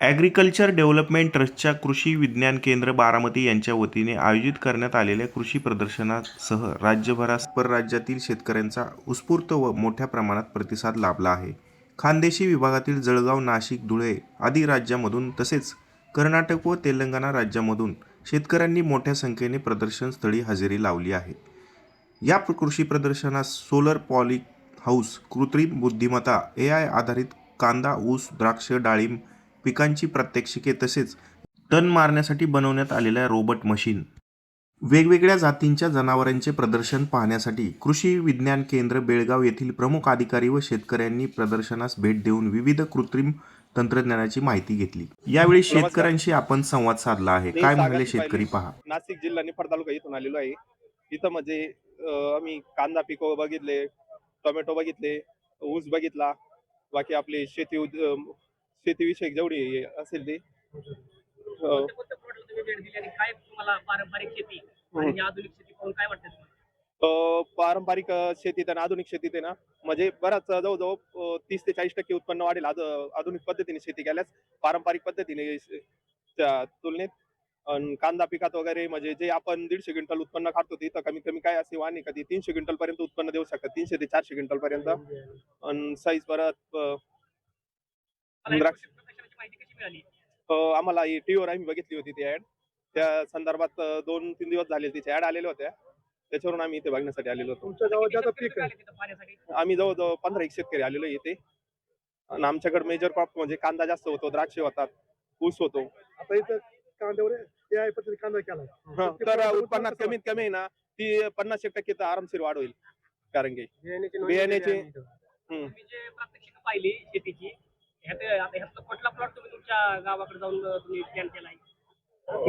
Agriculture development ट्रस्टच्या कृषी विज्ञान केंद्र बारामती यांच्या वतीने आयोजित करण्यात आलेल्या कृषी प्रदर्शनासह राज्यभरात परराज्यातील शेतकऱ्यांचा उत्स्फूर्त व मोठ्या प्रमाणात प्रतिसाद लाभला आहे. खानदेशी विभागातील जळगाव नाशिक धुळे आदी राज्यामधून तसेच कर्नाटक व तेलंगणा राज्यामधून शेतकऱ्यांनी मोठ्या संख्येने प्रदर्शनस्थळी हजेरी लावली आहे. या कृषी प्रदर्शनास सोलर पॉली हाऊस कृत्रिम बुद्धिमत्ता ए आय आधारित कांदा ऊस द्राक्ष डाळिंब पिकांची प्रात्यक्षिके तसेच टन मारण्यासाठी बनवण्यात आलेल्या रोबोट मशीन वेगवेगळ्या जातींच्या जनावरांचे प्रदर्शन पाहण्यासाठी कृषी विज्ञान केंद्र बेळगाव येथील प्रमुख अधिकारी व शेतकऱ्यांनी प्रदर्शनास भेट देऊन विविध कृत्रिम तंत्रज्ञानाची माहिती घेतली. यावेळी शेतकऱ्यांशी आपण संवाद साधला आहे. काय म्हणाले. शेतकरी पहा. नाशिक जिल्हा निफाड तालुका इथून आलेलो आहे. इथं म्हणजे आम्ही कांदा पिको बघितले टोमॅटो बघितले ऊस बघितला बाकी आपली शेती शेतीविषयक जेवढी हे असेल ती. अं, कोणत्या कोणत्या प्लॉटला तुम्ही भेट दिली आणि काय तुम्हाला पारंपरिक शेती आणि आधुनिक शेती पाहून काय वाटतं तुम्हाला? अं, पारंपरिक अं, शेतीत आणि आधुनिक शेतीत आहे ना म्हणजे बराच जवळजवळ अं, तीस ते चाळीस टक्के उत्पन्न वाढेल आध- आधुनिक पद्धतीने शेती केल्यास पारंपरिक पद्धतीने श- त्या तुलनेत अन् कांदा पिकात वगैरे म्हणजे जे आपण दीडशे क्विंटल उत्पन्न काढतो तिथं कमीत कमी काय असे वाणी कधी तीनशे क्विंटल पर्यंत उत्पन्न देऊ शकतात तीनशे ते चारशे क्विंटल पर्यंत आणि साईज परत अं, द्राक्ष. आम्हाला टीव्हीवर आम्ही बघितली होती ती ऍड त्या संदर्भात दोन तीन दिवस झाले तिच्या ऍड आलेल्या होत्या. त्याच्यावरून आम्ही इथे बघण्यासाठी आलेलो होतो. पीक तिथं आम्ही जवळजवळ पंधरा एक शेतकरी आलेलो इथे. आणि आमच्याकडे मेजर क्रॉप म्हणजे कांदा जास्त होतो द्राक्षे होतात ऊस होतो. आता इथं कांद्यावर कांदा केला. हं, तर उत्पन्नात कमीत कमी आहे ना ती पन्नास एक टक्के तर आरामशीर वाढ होईल. कारण की बियाण्याचे तुम्ही जे प्रात्यक्षिक पाहिली शेतीची कुठला प्लॉट तुम्ही तुमच्या गावाकडे जाऊन अं, तुम्ही प्लॅन केलाय?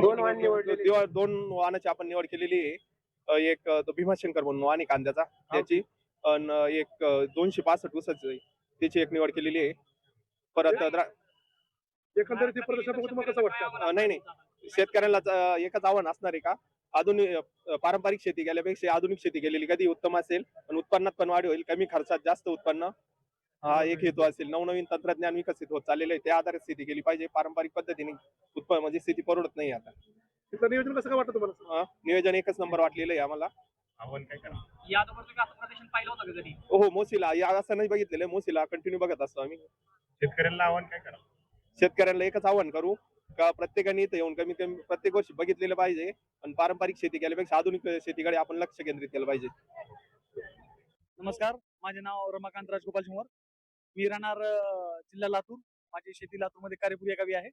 दोन वाण निवडलेले. दिवा- दोन वाहनाची आपण निवड केलेली आहे. एक तो भीमाशंकर म्हणून वाहन आहे कांद्याचा. त्याची. आणि एक दोनशे पासष्ट आहे, त्याची एक निवड केलेली आहे. परत द्रा- एकंदरीत हे प्रदर्शन बघून तुम्हाला कसं वाटतं? अं, नाही नाही. शेतकऱ्यांना एकच आव्हान असणार आहे का? आधुनिक अं, पारंपरिक शेती केल्यापेक्षा आधुनिक शेती केलेली कधी उत्तम असेल? आणि उत्पन्नात पण वाढ होईल. कमी खर्चात जास्त उत्पन्न. हा एक हेतू असेल. नवनवीन तंत्रज्ञान विकसित होत चाललेलं आहे. त्या आधारे शेती केली पाहिजे पारंपरिक पद्धतीने. उत्पन्न म्हणजे शेती परवडत नाही आता. तिथलं नियोजन कसं काय वाटतं तुम्हाला नियोजन एकच नंबर वाटलेलं आहे आम्हाला. या अगोदर तुम्ही असं प्रदर्शन पाहिलं होतं का कधी? हो मोसीला. या असं नाही बघितलेलं आहे. मोसीला कंटिन्यू बघत असतो आम्ही. शेतकऱ्यांना आव्हान काय करा? शेतकऱ्यांना एकच आव्हान करू का प्रत्येकाने इथं येऊन कमीत कमी प्रत्येक वर्षी बघितलेलं पाहिजे आणि पारंपरिक शेती केल्यापेक्षा आधुनिक शेतीकडे आपण लक्ष केंद्रित केलं पाहिजे. नमस्कार. माझे नाव रमाकांत राजगोपाल शिंवर मी राहणार जिल्हा लातूर. माझी शेती लातूरमध्ये कार्यपूर या गावी आहे.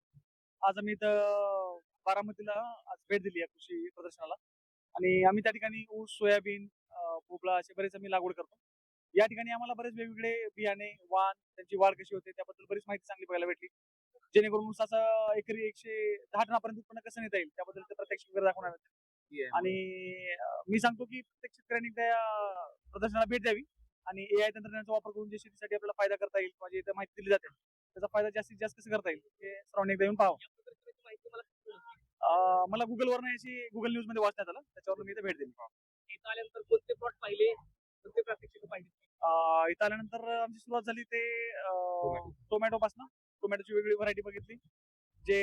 आज आम्ही इथं बारामतीला आज भेट दिली आहे कृषी प्रदर्शनाला. आणि आम्ही त्या ठिकाणी ऊस सोयाबीन भोपळा असे बरेच आम्ही लागवड करतो. या ठिकाणी आम्हाला बरेच वेगवेगळे बियाणे वाण त्यांची वाढ कशी होते त्याबद्दल बरीच माहिती चांगली बघायला भेटली. जेणेकरून ऊसाचं एकरी एकशे दहा टनापर्यंत उत्पन्न कसं नेता येईल त्याबद्दल ते प्रत्यक्ष वगैरे दाखवणार. आणि मी सांगतो की प्रत्येक शेतकऱ्यांनी त्या प्रदर्शनाला भेट द्यावी. आणि ए आय तंत्रज्ञानाचा वापर करून जे शेतीसाठी आपल्याला फायदा करता येईल किंवा जे इथं माहिती दिली जाते त्याचा फायदा जास्तीत जास्त कसं करता येईल? हे सर्वांनी एकदा येऊन पाहावं. माहिती मला गुगलवर याची गुगल न्यूजमध्ये वाचण्यात आलं. त्याच्यावर मी इथं भेट दिली इथं आल्यानंतर कोणते प्लॉट पाहिले? कोणते प्रात्यक्षिक इथं आल्यानंतर आमची सुरुवात झाली ते टोमॅटो पासून. टोमॅटोची वेगळी व्हरायटी बघितली. जे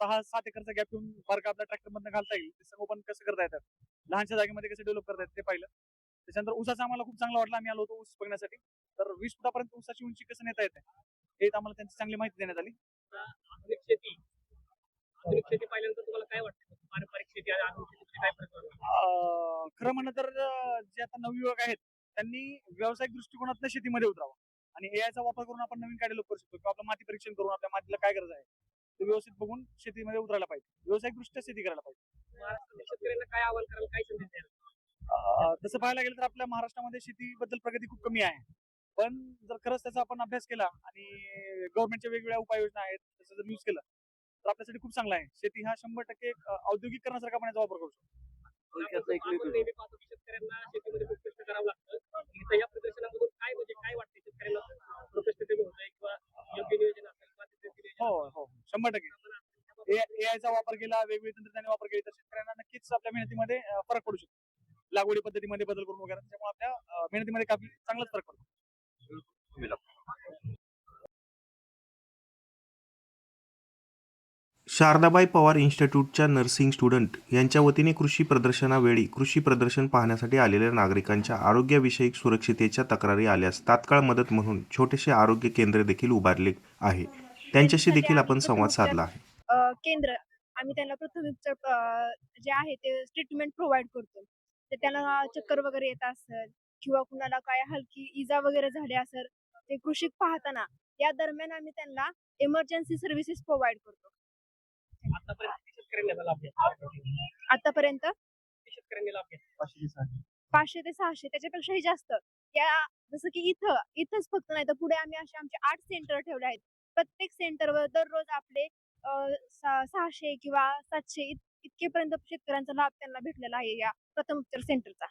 सहा सात एकरचा गॅप घेऊन बारका आपल्या ट्रॅक्टर मधनं घालता येईल. ते संगोपन कसं करता येतात? लहानशा जागेमध्ये कसं डेव्हलप करता येतं ते पाहिलं. त्याच्यानंतर ऊसाचा आम्हाला खूप चांगला वाटला. आम्ही आलो होतो ऊस बघण्यासाठी. तर वीस फुटापर्यंत ऊसाची उंची कसं नेता येते? हे आम्हाला त्यांची चांगली माहिती देण्यात आली. आधुनिक शेती. आधुनिक शेती पाहिल्यानंतर तुम्हाला काय वाटतं? पारंपरिक शेती आणि आधुनिक शेतीमध्ये काय फरक खरं म्हणलं तर जे आता नवयुवक आहेत त्यांनी व्यावसायिक दृष्टिकोनातून शेतीमध्ये उतरावं. आणि AI चा वापर करून आपण नवीन काय करू शकतो. किंवा आपलं माती परीक्षण करून आपल्या मातीला काय गरज आहे? ते व्यवस्थित बघून शेतीमध्ये उतरायला पाहिजे. व्यावसायिक दृष्ट्या शेती करायला पाहिजे. महाराष्ट्रातील शेतकऱ्यांना काय आवाहन करायला काय संदेश अं, तसं पाहायला गेलं तर आपल्या महाराष्ट्रामध्ये शेतीबद्दल प्रगती खूप कमी आहे. पण जर खरंच त्याचा आपण अभ्यास केला आणि गव्हर्नमेंटच्या वेगवेगळ्या उपाययोजना आहेत त्याचा जर यूज केला तर आपल्यासाठी खूप चांगला आहे. शेती हा शंभर टक्के औद्योगिकरणासारखा आपण याचा वापर करू शकतो. काय म्हणजे नियोजन हो हो शंभर टक्के. ए चा वापर केला वेगवेगळ्या तंत्रज्ञाने वापर केली तर शेतकऱ्यांना नक्कीच आपल्या मेहनतीमध्ये फरक पडू शकतो. लागवडी पद्धतीमध्ये बदल करून वगैरे त्याच्यामुळे आपल्या मेहनतीमध्ये काफी चांगलाच फरक पडतो. शारदाबाई पवार इन्स्टिट्यूटच्या नर्सिंग स्टुडंट यांच्या वतीने कृषी प्रदर्शनावेळी कृषी प्रदर्शन पाहण्यासाठी आलेल्या नागरिकांच्या आरोग्यविषयक सुरक्षितेच्या तक्रारी आल्यास तात्काळ मदत म्हणून छोटेसे आरोग्य केंद्र देखील उभारले आहे. त्यांच्याशी देखील आपण संवाद साधला आहे. केंद्र आम्ही त्यांना प्राथमिक जे आहे ते ट्रीटमेंट प्रोव्हाइड करतो तर त्यांना चक्कर वगैरे येत असेल किंवा कुणाला काय हलकी इजा वगैरे झाली असेल ते कृषिक पाहताना या दरम्यान आम्ही त्यांना इमर्जन्सी सर्व्हिसेस प्रोव्हाइड करतो. आतापर्यंत पाचशे ते सहाशे. त्याच्यापेक्षाही जास्त. या जसं की इथं इथंच फक्त नाही तर पुढे आम्ही असे आमचे आठ सेंटर ठेवले आहेत. प्रत्येक सेंटरवर दररोज आपले सहाशे किंवा सातशे इत- इतकेपर्यंत शेतकऱ्यांचा लाभ त्यांना भेटलेला आहे या प्रथम उपचार सेंटरचा.